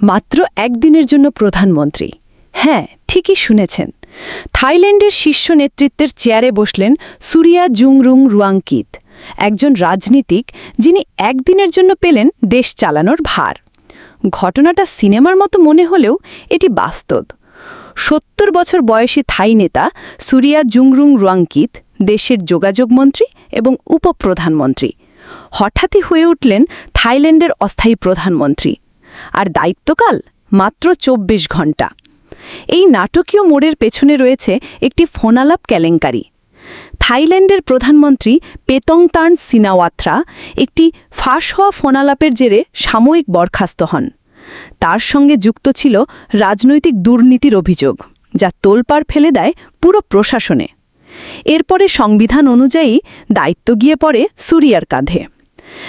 মাত্র একদিনের জন্য প্রধানমন্ত্রী। হ্যাঁ ঠিকই শুনেছেন। থাইল্যান্ডের শীর্ষ নেতৃত্বের চেয়ারে বসলেন সুরিয়া জুংরুং রুয়াংকিত, একজন রাজনীতিক যিনি একদিনের জন্য পেলেন দেশ চালানোর ভার। ঘটনাটা সিনেমার মতো মনে হলেও এটি বাস্তব। সত্তর বছর বয়সী থাই নেতা সুরিয়া জুংরুং রুয়াংকিত দেশের যোগাযোগ মন্ত্রী এবং উপপ্রধানমন্ত্রী। হঠাৎই হয়ে উঠলেন থাইল্যান্ডের অস্থায়ী প্রধানমন্ত্রী। আর দায়িত্বকাল মাত্র চব্বিশ ঘণ্টা এই নাটকীয় মোড়ের পেছনে রয়েছে একটি ফোনালাপ কেলেঙ্কারি। থাইল্যান্ডের প্রধানমন্ত্রী পেতংতান সিনাওয়াত্রা একটি ফাঁস হওয়া ফোনালাপের জেরে সাময়িক বরখাস্ত হন। তার সঙ্গে যুক্ত ছিল রাজনৈতিক দুর্নীতির অভিযোগ, যা তোলপাড় ফেলে দেয় পুরো প্রশাসনে। এরপরে সংবিধান অনুযায়ী দায়িত্ব গিয়ে পড়ে সুরিয়ার কাঁধে।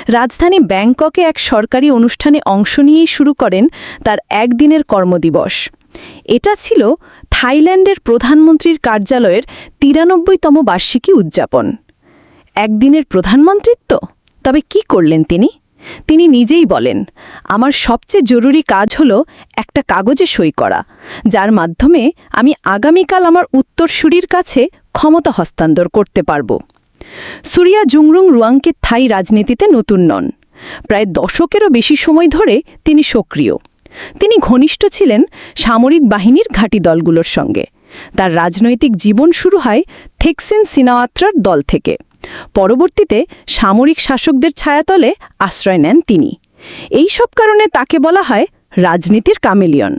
রাজধানী ব্যাংককে এক সরকারি অনুষ্ঠানে অংশ নিয়েই শুরু করেন তার একদিনের কর্মদিবস। এটা ছিল থাইল্যান্ডের প্রধানমন্ত্রীর কার্যালয়ের তিরানব্বইতম বার্ষিকী উদযাপন। একদিনের প্রধানমন্ত্রিত্ব? তবে কি করলেন তিনি? তিনি নিজেই বলেন, আমার সবচেয়ে জরুরি কাজ হল একটা কাগজে সই করা, যার মাধ্যমে আমি আগামীকাল আমার উত্তরসূরির কাছে ক্ষমতা হস্তান্তর করতে পারব। সুরিয়া জুংরুং রুয়াংকে থাই রাজনীতিতে নতুন নন। প্রায় দশকেরও বেশি সময় ধরে তিনি সক্রিয়। তিনি ঘনিষ্ঠ ছিলেন সামরিক বাহিনীর ঘাঁটি দলগুলোর সঙ্গে। তার রাজনৈতিক জীবন শুরু হয় থেক্সিন সিনাওয়াত্রার দল থেকে। পরবর্তীতে সামরিক শাসকদের ছায়াতলে আশ্রয় নেন তিনি। এই সব কারণে তাকে বলা হয় রাজনীতির কামেলিয়ন।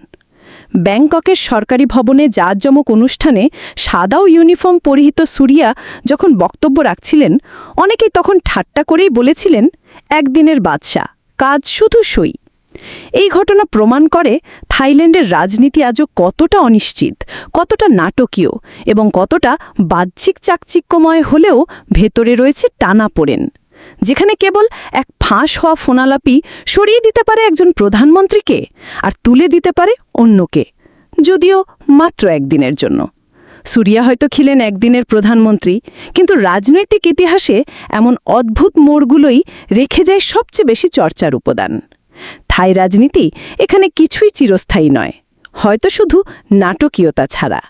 ব্যাংককের সরকারি ভবনে জাঁকজমক অনুষ্ঠানে সাদা ও ইউনিফর্ম পরিহিত সুরিয়া যখন বক্তব্য রাখছিলেন, অনেকেই তখন ঠাট্টা করেই বলেছিলেন, একদিনের বাদশা কাজ শুধু সই। এই ঘটনা প্রমাণ করে থাইল্যান্ডের রাজনীতি আজও কতটা অনিশ্চিত, কতটা নাটকীয় এবং কতটা বাহ্যিক চাকচিক্যময় হলেও ভেতরে রয়েছে টানা পড়েন। যেখানে কেবল এক ফাঁস হওয়া ফোনালাপি সরিয়ে দিতে পারে একজন প্রধানমন্ত্রীকে আর তুলে দিতে পারে অন্যকে, যদিও মাত্র একদিনের জন্য। সুরিয়া হয়তো খিলেন একদিনের প্রধানমন্ত্রী, কিন্তু রাজনৈতিক ইতিহাসে এমন অদ্ভুত মোড়গুলোই রেখে যায় সবচেয়ে বেশি চর্চার উপাদান। থাই রাজনীতি এখানে কিছুই চিরস্থায়ী নয়, হয়তো শুধু নাটকীয়তা ছাড়া।